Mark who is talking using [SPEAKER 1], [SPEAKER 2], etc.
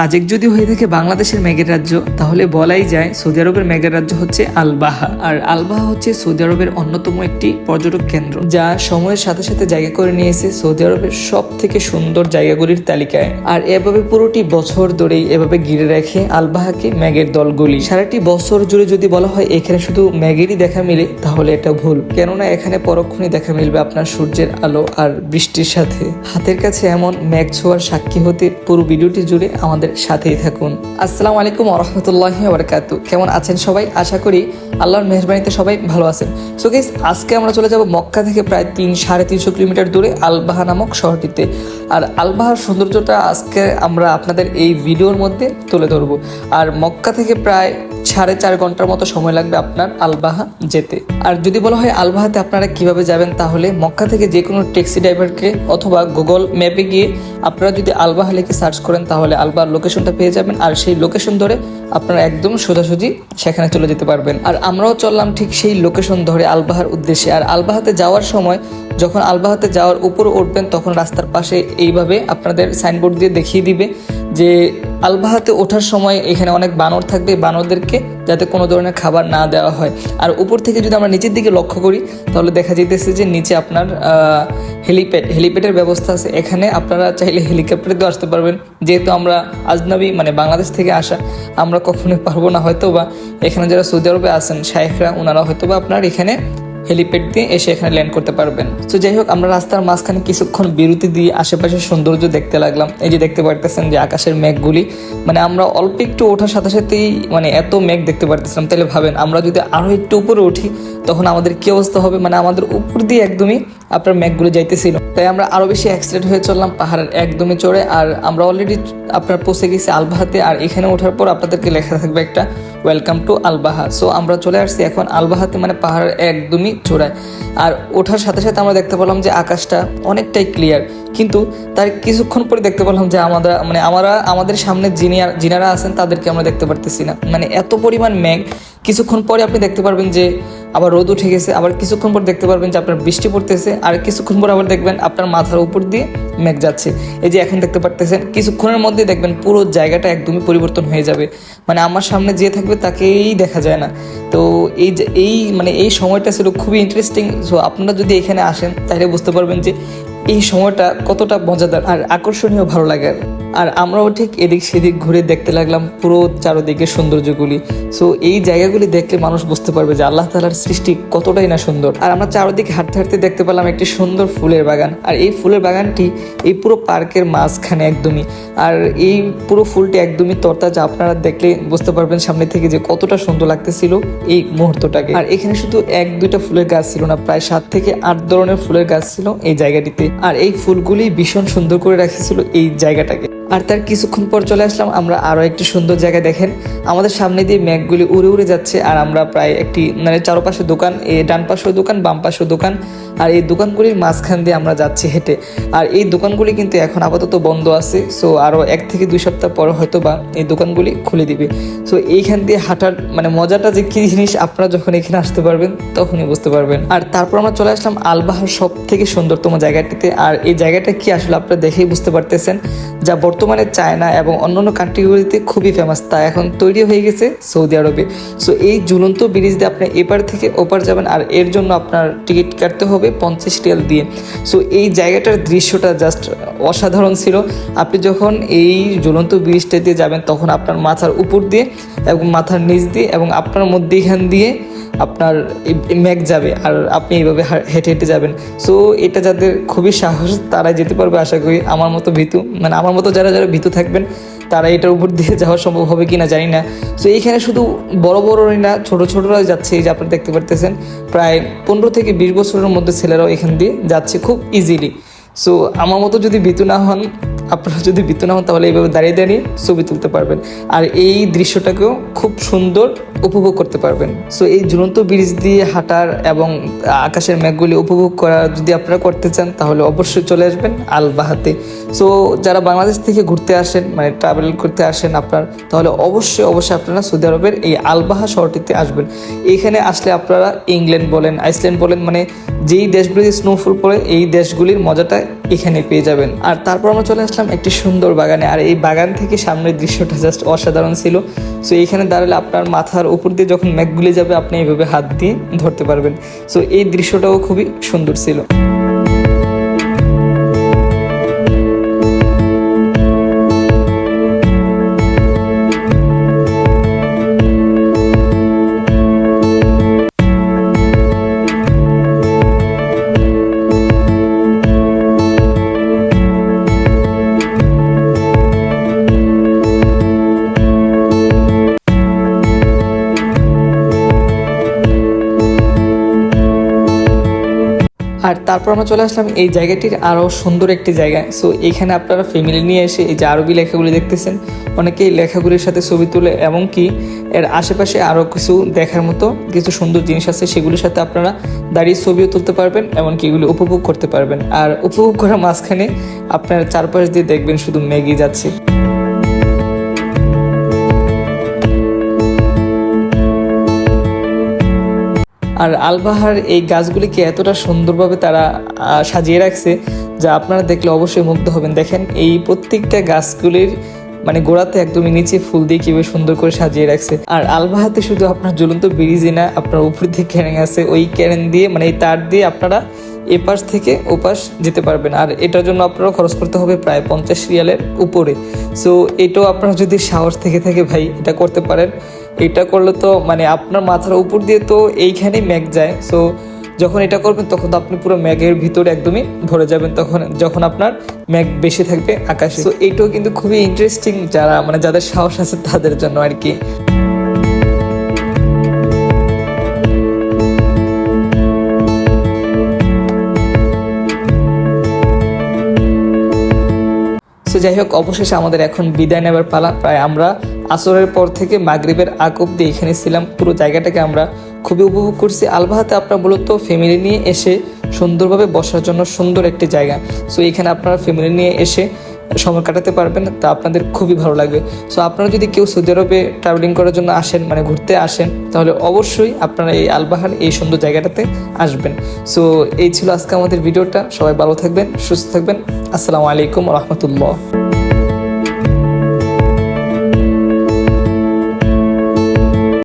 [SPEAKER 1] সাজেক যদি হয়ে থাকে বাংলাদেশের মেঘের রাজ্য, তাহলে বলাই যায় সৌদি আরবের মেঘের রাজ্য হচ্ছে আলবাহা। আর আলবাহা হচ্ছে সৌদি আরবের অন্যতম একটি পর্যটক কেন্দ্র, যা সময়ের সাথে সাথে জায়গা করে নিয়েছে সৌদি আরবের সব থেকে সুন্দর জায়গাগুলির তালিকায়। আর এভাবে পুরোটি বছর ধরেই এভাবে ঘিরে রাখে আলবাহাকে ম্যাগের দলগুলি। সারাটি বছর জুড়ে যদি বলা হয় এখানে শুধু ম্যাগেরই দেখা মিলে, তাহলে এটা ভুল। কেননা এখানে পরক্ষণই দেখা মিলবে আপনার সূর্যের আলো আর বৃষ্টির সাথে। হাতের কাছে এমন ম্যাগ ছোঁয়ার সাক্ষী হতে পুরো ভিডিওটি জুড়ে আমাদের সাথেই থাকুন। আসসালামু আলাইকুম রহমতুল্লাহ বারকাতু কেমন আছেন সবাই? আশা করি আল্লাহর মেহরবানিতে সবাই ভালো আছেন। সো গেস আজকে আমরা চলে যাব মক্কা থেকে প্রায় তিন, সাড়ে তিনশো কিলোমিটার দূরে আলবাহা নামক শহরটিতে। আর আলবাহার সৌন্দর্যটা আজকে আমরা আপনাদের এই ভিডিওর মধ্যে তুলে ধরবো। আর মক্কা থেকে প্রায় সাড়ে চার ঘণ্টার মতো সময় লাগবে আপনার আলবাহা যেতে। আর যদি বলা হয় আলবাহাতে আপনারা কীভাবে যাবেন, তাহলে মক্কা থেকে যে কোনো ট্যাক্সি ড্রাইভারকে অথবা গুগল ম্যাপে গিয়ে আপনারা যদি আলবাহা লিখে সার্চ করেন, তাহলে আলবাহার লোকেশনটা পেয়ে যাবেন। আর সেই লোকেশন ধরে আপনারা একদম সোজাসুজি সেখানে চলে যেতে পারবেন। আর আমরাও চললাম ঠিক সেই লোকেশন ধরে আলবাহার উদ্দেশ্যে। আর আলবাহাতে যাওয়ার সময় যখন আলবাহাতে যাওয়ার উপর উঠবেন, তখন রাস্তার পাশে এইভাবে আপনাদের সাইনবোর্ড দিয়ে দেখিয়ে দিবে। যে আলবাহাতে ওঠার সময় এখানে অনেক বানর থাকবে, বানরদেরকে যাতে কোনো ধরনের খাবার না দেওয়া হয়। আর উপর থেকে যদি আমরা নিচের দিকে লক্ষ্য করি, তাহলে দেখা যেতেছে যে নিচে আপনার হেলিপ্যাড, হেলিপ্যাডের ব্যবস্থা আছে। এখানে আপনারা চাইলে হেলিকপ্টারে দিয়ে আসতে পারবেন। যেহেতু আমরা আজনাবি মানে বাংলাদেশ থেকে আসা, আমরা কখনোই পারব না হয়তো বা এখানে যারা সৌদি আরবে আছেন, শায়েখরা ওনারা হয়তো বা আপনার এখানে হেলিপ্যাড দিয়ে এসে এখানে ল্যান্ড করতে পারবেন। তো যাই হোক, আমরা রাস্তার মাঝখানে কিছুক্ষণ বিরতি দিয়ে আশেপাশের সৌন্দর্য দেখতে লাগলাম। এই যে দেখতে পারতেছেন যে আকাশের মেঘগুলি মানে আমরা অল্প একটু ওঠার সাথে সাথেই মানে এত মেঘ দেখতে পারতেছিলাম। তাহলে ভাবেন, আমরা যদি আরও একটু উপরে উঠি, তখন আমাদের কি অবস্থা হবে? মানে আমাদের উপর দিয়ে একদমই আপনার মেঘগুলো যাইতেছিল। তাই আমরা আরও বেশি অ্যাক্সিডেন্ট হয়ে চললাম পাহাড়ের একদমই চড়ে। আর আমরা অলরেডি আপনার পৌঁছে গেছি আলভাতে আর এখানে ওঠার পর আপনাদেরকে লেখা থাকবে একটা ওয়েলকাম টু আলবাহা সো আমরা চলে আসছি এখন আলবাহাতে মানে পাহাড়ের একদমই চূড়ায়। আর ওঠার সাথে সাথে আমরা দেখতে পেলাম যে আকাশটা অনেকটাই ক্লিয়ার কিন্তু তার কিছুক্ষণ পরে দেখতে পেলাম যে আমাদের মানে আমরা, আমাদের সামনে জিনিয়ার জিনারা আছেন তাদেরকে আমরা দেখতে পারতেছি না। মানে এত পরিমাণ মেঘ, কিছুক্ষণ পরে আপনি দেখতে পারবেন যে আবার রোদ উঠে গেছে, আবার কিছুক্ষণ পর দেখতে পারবেন যে আপনার বৃষ্টি পড়তেছে, আর কিছুক্ষণ পর আবার দেখবেন আপনার মাথার উপর দিয়ে মেঘ যাচ্ছে। এই যে এখন দেখতে পারতেছেন, কিছুক্ষণের মধ্যে দেখবেন পুরো জায়গাটা একদমই পরিবর্তন হয়ে যাবে। মানে আমার সামনে যে থাকবে তাকেই দেখা যায় না। তো এই যে, এই মানে এই সময়টা ছিল খুবই ইন্টারেস্টিং সো আপনারা যদি এখানে আসেন, তাহলে বুঝতে পারবেন যে এই সময়টা কতটা মজাদার আর আকর্ষণীয় ভালো লাগে আর। আর আমরাও ঠিক এদিক সেদিক ঘুরে দেখতে লাগলাম পুরো চারোদিকে সৌন্দর্যগুলি। সো এই জায়গাগুলি দেখলে মানুষ বুঝতে পারবে যে আল্লাহ তালার সৃষ্টি কতটাই না সুন্দর। আর আমরা চারোদিকে হাঁটতে হাঁটতে দেখতে পেলাম একটি সুন্দর ফুলের বাগান। আর এই ফুলের বাগানটি এই পুরো পার্কের মাঝখানে একদমই। আর এই পুরো ফুলটি একদমই তরতাজা। আপনারা দেখলে বুঝতে পারবেন সামনে থেকে যে কতটা সুন্দর লাগতেছিল এই মুহূর্তটাকে। আর এখানে শুধু এক দুইটা ফুলের গাছ ছিল না, প্রায় সাত থেকে আট ধরনের ফুলের গাছ ছিল এই জায়গাটিতে। আর এই ফুলগুলি ভীষণ সুন্দর করে রাখেছিল এই জায়গাটাকে। আর তার কিছুক্ষণ পর চলে আসলাম, আমরা আরও একটি সুন্দর জায়গা দেখেন। আমাদের সামনে দিয়ে ম্যাগগুলি উড়ে উড়ে যাচ্ছে, আর আমরা প্রায় একটি মানে চারপাশে দোকান, এ ডান পাশেও দোকান, বাম পাশেও দোকান, আর এই দোকানগুলির মাঝখান দিয়ে আমরা যাচ্ছি হেঁটে। আর এই দোকানগুলি কিন্তু এখন আপাতত বন্ধ আছে, সো আরও এক থেকে দুই সপ্তাহ পর হয়তো বা এই দোকানগুলি খুলে দিবে। সো এইখান দিয়ে হাঁটার মানে মজাটা যে কী জিনিস, আপনারা যখন এখানে আসতে পারবেন, তখনই বুঝতে পারবেন। আর তারপর আমরা চলে আসলাম আলবাহার সব থেকে সুন্দরতম জায়গাটিতে, আর এই জায়গাটা কি আসলে আপনারা দেখেই বুঝতে পারতেছেন। যা বর্তমানে চায়না এবং অন্যান্য কান্ট্রিগুলিতে খুবই ফেমাস তা এখন তৈরি হয়ে গেছে সৌদি আরবে। সো এই ঝুলন্ত ব্রিজ দিয়ে আপনি এপার থেকে ওপার যাবেন, আর এর জন্য আপনার টিকিট কাটতে হবে পঞ্চাশ রিয়াল দিয়ে। সো এই জায়গাটার দৃশ্যটা জাস্ট অসাধারণ ছিল। আপনি যখন এই ঝুলন্ত ব্রিজটা দিয়ে যাবেন, তখন আপনার মাথার উপর দিয়ে এবং মাথার নিচ দিয়ে এবং আপনার মধ্যেখান দিয়ে আপনার ম্যাক যাবে আর আপনি এইভাবে হেঁটে হেঁটে যাবেন। সো এটা যাদের খুবই সাহস তারা যেতে পারবে আশা করি। আমার মতো ভীতু মানে আমার মতো যারা যারা ভীতু থাকবেন তারা এটার উপর দিয়ে যাওয়া সম্ভব হবে কি না জানি না। সো এইখানে শুধু বড় বড়ই না, ছোটো ছোটরা যাচ্ছে, এই যে আপনারা দেখতে পারতেছেন। প্রায় পনেরো থেকে বিশ বছরের মধ্যে ছেলেরাও এখান দিয়ে যাচ্ছে খুব ইজিলি সো আমার মতো যদি ভীতু না হন আপনারা যদি ভীতু না হন, তাহলে এইভাবে দাঁড়িয়ে দাঁড়িয়ে ছবি তুলতে পারবেন। আর এই দৃশ্যটাকেও খুব সুন্দর উপভোগ করতে পারবেন। সো এই ঝুলন্ত ব্রিজ দিয়ে হাঁটার এবং আকাশের মেঘগুলি উপভোগ করা যদি আপনারা করতে চান, তাহলে অবশ্যই চলে আসবেন আলবাহাতে সো যারা বাংলাদেশ থেকে ঘুরতে আসেন মানে ট্রাভেল করতে আসেন আপনার, তাহলে অবশ্যই অবশ্যই আপনারা সৌদি আরবের এই আলবাহা শহরটিতে আসবেন। এইখানে আসলে আপনারা ইংল্যান্ড বলেন, আইসল্যান্ড বলেন মানে যেই দেশগুলিতে স্নোফল পড়ে, এই দেশগুলির মজাটা এখানে পেয়ে যাবেন। আর তারপর আমরা চলে আসলাম একটি সুন্দর বাগানে। আর এই বাগান থেকে সামনের দৃশ্যটা জাস্ট অসাধারণ ছিল। সো এখানে দাঁড়ালে আপনার মাথার উপর দিয়ে যখন ম্যাকগুলি যাবে, আপনি এইভাবে হাত দিয়ে ধরতে পারবেন। সো এই দৃশ্যটাও খুবই সুন্দর ছিল। আর তারপর আমরা চলে আসলাম এই জায়গাটির আরও সুন্দর একটি জায়গা সো এখানে আপনারা ফ্যামিলি নিয়ে এসে এই যে আরবি লেখাগুলি দেখতেছেন, অনেকেই লেখাগুলির সাথে ছবি তুলে, এমনকি এর আশেপাশে আরও কিছু দেখার মতো কিছু সুন্দর জিনিস আছে, সেগুলির সাথে আপনারা দাঁড়িয়ে ছবিও তুলতে পারবেন, এমনকি এগুলি উপভোগ করতে পারবেন। আর উপভোগ করার মাঝখানে আপনার চারপাশ দিয়ে দেখবেন শুধু ম্যাগি যাচ্ছে। আর আলবাহার এই গাছগুলিকে এতটা সুন্দরভাবে তারা সাজিয়ে রাখছে যা আপনারা দেখলে অবশ্যই মুগ্ধ হবেন। দেখেন, এই প্রত্যেকটা গাছগুলির মানে গোড়াতে একদমই নিচে ফুল দিয়ে কীভাবে সুন্দর করে সাজিয়ে রাখছে। আর আলবাহাতে শুধু আপনার জ্বলন্ত ব্রিজই না, আপনার উপর দিয়ে ক্যারেন আছে। ওই ক্যারেন দিয়ে মানে এই তার দিয়ে আপনারা এপাশ থেকে ওপাশ যেতে পারবেন। আর এটার জন্য আপনারা খরচ করতে হবে প্রায় পঞ্চাশ রিয়ালের উপরে। সো এটাও আপনারা যদি সাহস থেকে থাকে ভাই, এটা করতে পারেন। এটা করলে তো মানে আপনার মাথার উপর দিয়ে তো এইখানেই ম্যাগ যায়। সো যখন এটা করবেন, তখন তো আপনি পুরো ম্যাগের ভিতরে একদমই ভরে যাবেন। তখন, যখন আপনার ম্যাগ বেশি থাকবে আকাশে। তো এইটাও কিন্তু খুবই ইন্টারেস্টিং যারা মানে যাদের সাহস আছে তাদের জন্য আর কি। যাই হোক, অবশেষে আমাদের এখন বিদায় নেবার পালা। প্রায় আমরা আসরের পর থেকে মাগরিবের আগ অব্দি এখানে ছিলাম। পুরো জায়গাটাকে আমরা খুবই উপভোগ করছি। আলবাহাতে আপনারা মূলত ফ্যামিলি নিয়ে এসে সুন্দরভাবে বসার জন্য সুন্দর একটি জায়গা। সো এখানে আপনারা ফ্যামিলি নিয়ে এসে সময় কাটাতে পারবেন, তা আপনাদের খুবই ভালো লাগবে। সো আপনারা যদি কেউ সৌদি আরবে ট্রাভেলিং করার জন্য আসেন মানে ঘুরতে আসেন, তাহলে অবশ্যই আপনারা এই আলবাহার, এই সুন্দর জায়গাটাতে আসবেন। সো এই ছিল আজকে আমাদের ভিডিওটা। সবাই ভালো থাকবেন, সুস্থ থাকবেন। আসসালামু আলাইকুম রহমতুল্লাহ।